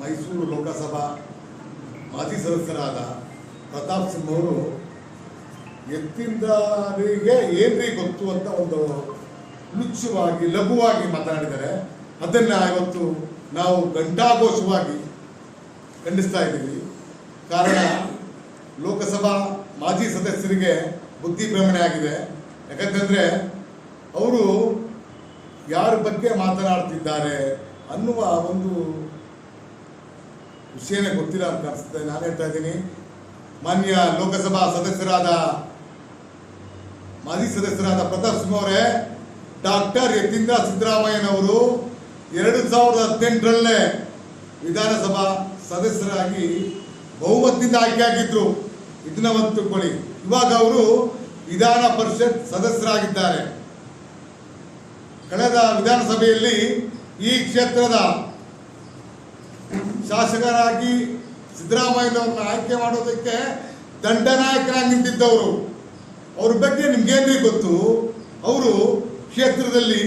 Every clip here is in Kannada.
ಮೈಸೂರು ಲೋಕಸಭಾ ಮಾಜಿ ಸದಸ್ಯರಾದ ಪ್ರತಾಪ್ ಸಿಂಗ್ ಅವರು ಎತ್ತಿಂದರಿಗೆ ಏನ್ರಿ ಗೊತ್ತು ಅಂತ ಒಂದು ಲುಚ್ಚವಾಗಿ ಲಘುವಾಗಿ ಮಾತನಾಡಿದ್ದಾರೆ. ಅದನ್ನ ಇವತ್ತು ನಾವು ಘಂಟಾಘೋಷವಾಗಿ ಖಂಡಿಸ್ತಾ ಇದ್ದೀವಿ. ಕಾರಣ, ಲೋಕಸಭಾ ಮಾಜಿ ಸದಸ್ಯರಿಗೆ ಬುದ್ಧಿ ಭ್ರಮಣೆ ಆಗಿದೆ. ಯಾಕಂತಂದ್ರೆ ಅವರು ಯಾರ ಬಗ್ಗೆ ಮಾತನಾಡ್ತಿದ್ದಾರೆ ಅನ್ನುವ ಒಂದು ವಿಷಯನೇ ಗೊತ್ತಿಲ್ಲ ಅಂತ ಅನಿಸ್ತದೆ ನಾನು ಹೇಳ್ತಾ ಇದ್ದೀನಿ. ಮಾನ್ಯ ಲೋಕಸಭಾ ಸದಸ್ಯರಾದ ಮಾಜಿ ಸದಸ್ಯರಾದ ಪ್ರತಾಪ್ ಸಿಂಹ ಅವರೇ, ಡಾಕ್ಟರ್ ಯತೀಂದ್ರ ಸಿದ್ದರಾಮಯ್ಯನವರು ಎರಡು ಸಾವಿರದ ಹದಿನೆಂಟರಲ್ಲೇ ವಿಧಾನಸಭಾ ಸದಸ್ಯರಾಗಿ ಬಹುಮತದಿಂದ ಆಯ್ಕೆಯಾಗಿದ್ರು ಇದನ್ನ ಒಂದು ತಿಳ್ಕೊಳ್ಳಿ ಇವಾಗ ಅವರು ವಿಧಾನ ಪರಿಷತ್ ಸದಸ್ಯರಾಗಿದ್ದಾರೆ. ಕಳೆದ ವಿಧಾನಸಭೆಯಲ್ಲಿ ಈ ಕ್ಷೇತ್ರದ ಶಾಸಕರಾಗಿ ಸಿದ್ದರಾಮಯ್ಯನವ್ರನ್ನ ಆಯ್ಕೆ ಮಾಡೋದಕ್ಕೆ ದಂಡನಾಯಕರಾಗಿ ನಿಂತಿದ್ದವರು. ಅವ್ರ ಬಗ್ಗೆ ನಿಮ್ಗೇನ್ರಿ ಗೊತ್ತು? ಅವರು ಕ್ಷೇತ್ರದಲ್ಲಿ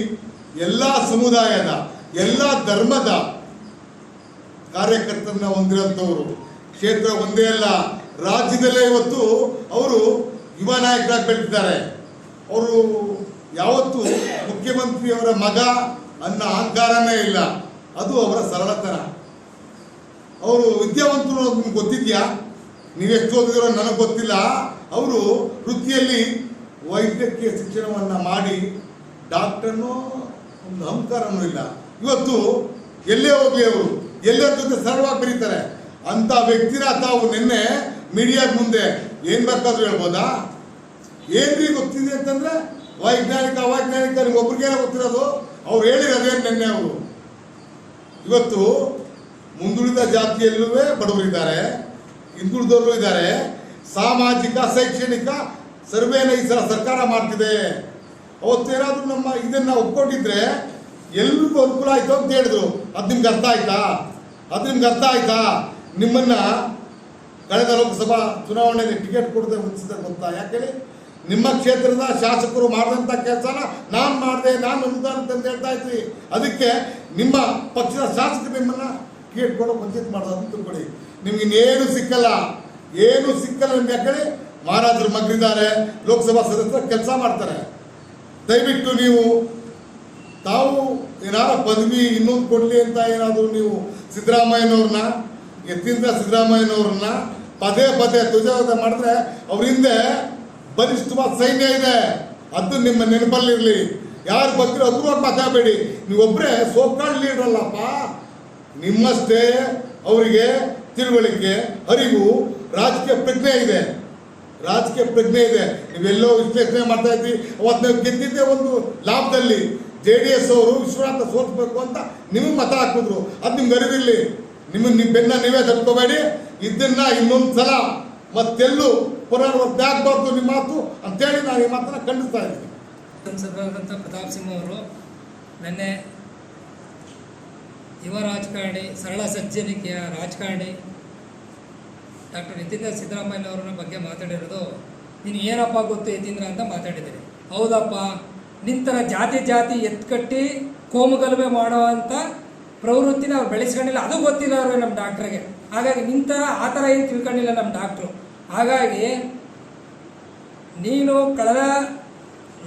ಎಲ್ಲ ಸಮುದಾಯದ, ಎಲ್ಲ ಧರ್ಮದ ಕಾರ್ಯಕರ್ತರನ್ನ ಹೊಂದಿರೋಂಥವ್ರು. ಕ್ಷೇತ್ರ ಒಂದೇ ಅಲ್ಲ, ರಾಜ್ಯದಲ್ಲೇ ಇವತ್ತು ಅವರು ಯುವ ನಾಯಕರಾಗಿ ಬೆಳೆದಿದ್ದಾರೆ. ಅವರು ಯಾವತ್ತು ಮುಖ್ಯಮಂತ್ರಿಯವರ ಮಗ ಅನ್ನೋ ಅಹಂಕಾರನೇ ಇಲ್ಲ. ಅದು ಅವರ ಸರಳತನ. ಅವರು ವಿದ್ಯಾವಂತರು ಅನ್ನೋದು ನಿಮ್ಗೆ ಗೊತ್ತಿದ್ಯಾ? ನೀವೆಷ್ಟು ಓದಿದಿರೋ ನನಗೆ ಗೊತ್ತಿಲ್ಲ. ಅವರು ವೃತ್ತಿಯಲ್ಲಿ ವೈದ್ಯಕೀಯ ಶಿಕ್ಷಣವನ್ನು ಮಾಡಿ ಡಾಕ್ಟರ್ನು ಒಂದು ಅಹಂಕಾರನೂ ಇಲ್ಲ. ಇವತ್ತು ಎಲ್ಲೇ ಹೋಗ್ಲಿ ಅವರು, ಎಲ್ಲರ ಜೊತೆ ಸರಳವಾಗಿ ಬೆರೀತಾರೆ. ಅಂಥ ವ್ಯಕ್ತಿನ ತಾವು ನಿನ್ನೆ ಮೀಡಿಯಾದ ಮುಂದೆ ಏನು ಬೇಕಾದ್ರೂ ಹೇಳ್ಬೋದಾ? ಏನ್ರಿ ಗೊತ್ತಿದೆ ಅಂತಂದ್ರೆ ವೈಜ್ಞಾನಿಕ ಅವೈಜ್ಞಾನಿಕ ನಿಮ್ಗೆ ಒಬ್ರಿಗೇನೋ ಗೊತ್ತಿರೋದು? ಅವ್ರು ಹೇಳಿರೋದೇನು ನಿನ್ನೆ ಅವರು? ಇವತ್ತು ಮುಂದುಳಿದ ಜಾತಿಯಲ್ಲೂ ಬಡವರಿದ್ದಾರೆ, ಹಿಂದುಳಿದವರು ಇದ್ದಾರೆ. ಸಾಮಾಜಿಕ, ಶೈಕ್ಷಣಿಕ ಸರ್ವೇನ ಈ ಸಲ ಸರ್ಕಾರ ಮಾಡ್ತಿದೆ. ಅವತ್ತೇನಾದ್ರೂ ನಮ್ಮ ಇದನ್ನ ಒಪ್ಕೊಂಡಿದ್ರೆ ಎಲ್ರಿಗೂ ಅನುಕೂಲ ಆಯ್ತು ಅಂತ ಹೇಳಿದ್ರು. ಅದು ನಿಮ್ಗೆ ಅರ್ಥ ಆಯ್ತಾ? ಅದು ನಿಮ್ಗೆ ಅರ್ಥ ಆಯ್ತಾ? ನಿಮ್ಮನ್ನ ಕಳೆದ ಲೋಕಸಭಾ ಚುನಾವಣೆಗೆ ಟಿಕೆಟ್ ಕೊಡದೆ ಮುಂಚಿತ ಗೊತ್ತಾ? ಯಾಕೇಳಿ ನಿಮ್ಮ ಕ್ಷೇತ್ರದ ಶಾಸಕರು ಮಾಡಿದಂಥ ಕೆಲಸನ ನಾನು ಮಾಡಿದೆ, ನಾನು ಅನುದಾನ ಅಂತ ಹೇಳ್ತಾ ಇದ್ವಿ. ಅದಕ್ಕೆ ನಿಮ್ಮ ಪಕ್ಷದ ಶಾಸಕರು ನಿಮ್ಮನ್ನ ಟಿಕೆಟ್ ಕೊಡೋ ವಂಚಿತ ಮಾಡೋದು ತಿಳ್ಕೊಳ್ಳಿ. ನಿಮ್ಗೆ ಇನ್ನೇನು ಸಿಕ್ಕಲ್ಲ, ಏನು ಸಿಕ್ಕಲ್ಲ ನಿಮ್ಗೆ ಯಾಕಡೆ ಮಹಾರಾಜರು ಮಗಿದ್ದಾರೆ ಲೋಕಸಭಾ ಸದಸ್ಯರು ಕೆಲಸ ಮಾಡ್ತಾರೆ. ದಯವಿಟ್ಟು ನೀವು ತಾವು ಏನಾರ ಪದವಿ ಇನ್ನೊಂದು ಕೊಡ್ಲಿ ಅಂತ ಏನಾದರೂ ನೀವು ಸಿದ್ದರಾಮಯ್ಯನವ್ರನ್ನ ಎತ್ತಿಂದ ಸಿದ್ದರಾಮಯ್ಯನವ್ರನ್ನ ಪದೇ ಪದೇ ಧ್ವಜಾರೋಹಣ ಮಾಡಿದ್ರೆ ಅವ್ರ ಹಿಂದೆ ಬಲಿಷ್ಠವಾದ ಸೈನ್ಯ ಇದೆ. ಅದು ನಿಮ್ಮ ನೆನಪಲ್ಲಿರಲಿ. ಯಾರು ಬಗ್ಗೆ ಹಗುರವಾಗಿ ಮಾತಾಡಬೇಡಿ. ನೀವೊಬ್ಬರೇ ಸೋಕಾಳ್ ಲೀಡರ್ ಅಲ್ಲಪ್ಪ. ನಿಮ್ಮಷ್ಟೇ ಅವರಿಗೆ ತಿಳುವಳಿಕೆ, ಅರಿವು, ರಾಜಕೀಯ ಪ್ರಜ್ಞೆ ಇದೆ. ರಾಜಕೀಯ ಪ್ರಜ್ಞೆ ಇದೆ. ನೀವೆಲ್ಲೋ ವಿಶ್ಲೇಷಣೆ ಮಾಡ್ತಾ ಇದ್ರಿ. ಅವತ್ತು ನಾವು ಗೆದ್ದಿದ್ದೆ ಒಂದು ಲಾಭದಲ್ಲಿ. ಜೆ ಡಿ ಎಸ್ ಅವರು ವಿಶ್ವನಾಥ ಸೋಲ್ಸ್ಬೇಕು ಅಂತ ನಿಮಗೆ ಮತ ಹಾಕಿದ್ರು. ಅದು ನಿಮ್ಗೆ ಅರಿವಿರಲಿ. ನಿಮ್ಮ ನಿಮ್ಮ ಬೆನ್ನ ನೀವೇ ತಡ್ಕೋಬೇಡಿ ಇದನ್ನ ಇನ್ನೊಂದು ಸಲ ಮತ್ತೆಲ್ಲೂ ಪುನರಾವರ್ತಿ ಆಗಬಾರ್ದು ನಿಮ್ಮ ಮಾತು ಅಂತೇಳಿ ನಾನು ಈ ಮಾತನ್ನ ಖಂಡಿಸ್ತಾ ಇದ್ದೀನಿ. ಸಂಸದರಾದಂಥ ಪ್ರತಾಪ್ ಸಿಂಹ ಅವರು, ನಿನ್ನೆ ಯುವ ರಾಜಕಾರಣಿ ಸರಳ ಸಜ್ಜನಿಕೆಯ ರಾಜಕಾರಣಿ ಡಾಕ್ಟರ್ ಯತೀಂದ್ರ ಸಿದ್ದರಾಮಯ್ಯನವರ ಬಗ್ಗೆ ಮಾತಾಡಿರೋದು, ನೀನು ಏನಪ್ಪ ಗೊತ್ತು ಯತೀಂದ್ರ ಅಂತ ಮಾತಾಡಿದ್ದಾರೆ ಹೌದಪ್ಪ, ನಿಂತರ ಜಾತಿ ಜಾತಿ ಎತ್ಕಟ್ಟಿ ಮಾಡೋ ಅಂತ ಪ್ರವೃತ್ತಿನ ಅವ್ರು ಬೆಳೆಸ್ಕೊಂಡಿಲ್ಲ. ಅದು ಗೊತ್ತಿಲ್ಲ ಅವ್ರಿಗೆ ನಮ್ಮ ಡಾಕ್ಟ್ರಿಗೆ. ಹಾಗಾಗಿ ನಿಂತರ ಆ ಥರ ಏನು ತಿಳ್ಕೊಂಡಿಲ್ಲ ನಮ್ಮ ಡಾಕ್ಟ್ರು. ಹಾಗಾಗಿ ನೀನು ಕಳೆದ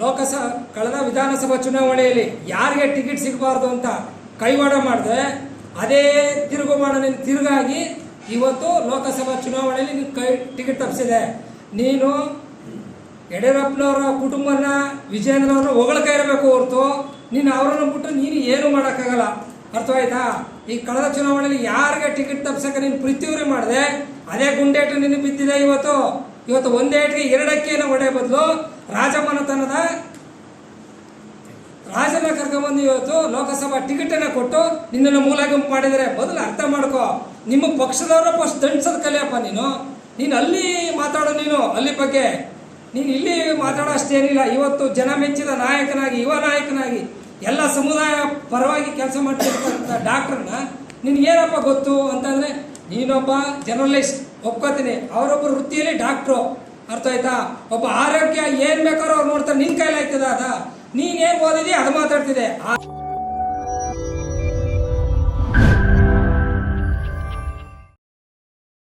ಲೋಕಸಭಾ ಕಳೆದ ವಿಧಾನಸಭಾ ಚುನಾವಣೆಯಲ್ಲಿ ಯಾರಿಗೆ ಟಿಕೆಟ್ ಸಿಗಬಾರ್ದು ಅಂತ ಕೈವಾಡ ಮಾಡಿದೆ, ಅದೇ ತಿರುಗು ಮಾಡೋ ನೀನು ತಿರುಗಾಗಿ ಇವತ್ತು ಲೋಕಸಭಾ ಚುನಾವಣೆಯಲ್ಲಿ ನೀನು ಕೈ ಟಿಕೆಟ್ ತಪ್ಪಿಸಿದೆ ನೀನು ಯಡಿಯೂರಪ್ಪನವರ ಕುಟುಂಬನ ವಿಜಯೇಂದ್ರವ್ರನ್ನ ಹೊಗಳಕ ಇರಬೇಕು ಹೊರತು ನೀನು ಅವರನ್ನು ಬಿಟ್ಟು ನೀನು ಏನು ಮಾಡೋಕ್ಕಾಗಲ್ಲ. ಅರ್ಥವಾಯ್ತಾ? ಈ ಕಳೆದ ಚುನಾವಣೆಯಲ್ಲಿ ಯಾರಿಗೆ ಟಿಕೆಟ್ ತಪ್ಸಕ್ಕೆ ನೀನು ಪ್ರತಿಯೂರಿ ಮಾಡಿದೆ, ಅದೇ ಗುಂಡೇಟು ನಿನ್ನ ಬಿದ್ದಿದೆ ಇವತ್ತು. ಇವತ್ತು ಒಂದೇಟಿಗೆ ಎರಡಕ್ಕೇನ ಹೊಡೆ ಬದಲು ರಾಜಮನೆತನದ ರಾಜನ ಕರ್ಕೊಂಡ್ಬಂದು ಇವತ್ತು ಲೋಕಸಭಾ ಟಿಕೆಟ್ ಅನ್ನ ಕೊಟ್ಟು ನಿನ್ನನ್ನು ಗುಂಪು ಮಾಡಿದರೆ ಬದಲು ಅರ್ಥ ಮಾಡ್ಕೋ. ನಿಮ್ಮ ಪಕ್ಷದವರ ಫಸ್ಟ್ ದಂಡಿಸೋದು ಕಲಿಯಪ್ಪ ನೀನು. ನೀನು ಅಲ್ಲಿ ಮಾತಾಡೋ ನೀನು, ಅಲ್ಲಿ ಬಗ್ಗೆ. ನೀನು ಇಲ್ಲಿ ಮಾತಾಡೋ ಅಷ್ಟೇನಿಲ್ಲ. ಇವತ್ತು ಜನ ಮೆಚ್ಚಿದ ನಾಯಕನಾಗಿ, ಯುವ ನಾಯಕನಾಗಿ, ಎಲ್ಲ ಸಮುದಾಯ ಪರವಾಗಿ ಕೆಲಸ ಮಾಡ್ತಿರ್ತಕ್ಕಂಥ ಡಾಕ್ಟ್ರನ್ನ ನಿನ್ಗೇನಪ್ಪ ಗೊತ್ತು ಅಂತಂದ್ರೆ, ನೀನೊಬ್ಬ ಜರ್ನಲಿಸ್ಟ್ ಒಪ್ಕೋತೀನಿ. ಅವರೊಬ್ಬರು ವೃತ್ತಿಯಲ್ಲಿ ಡಾಕ್ಟ್ರು. ಅರ್ಥ ಆಯ್ತಾ? ಒಬ್ಬ ಆರೋಗ್ಯ ಏನ್ ಬೇಕಾದ್ರೂ ಅವ್ರು ನೋಡ್ತಾರೆ. ನಿನ್ ಕೈಲಾಯ್ತದ ಅದ? ನೀನ್ ಏನ್ ಓದಿದಿ ಅದು ಮಾತಾಡ್ತಿದೆ.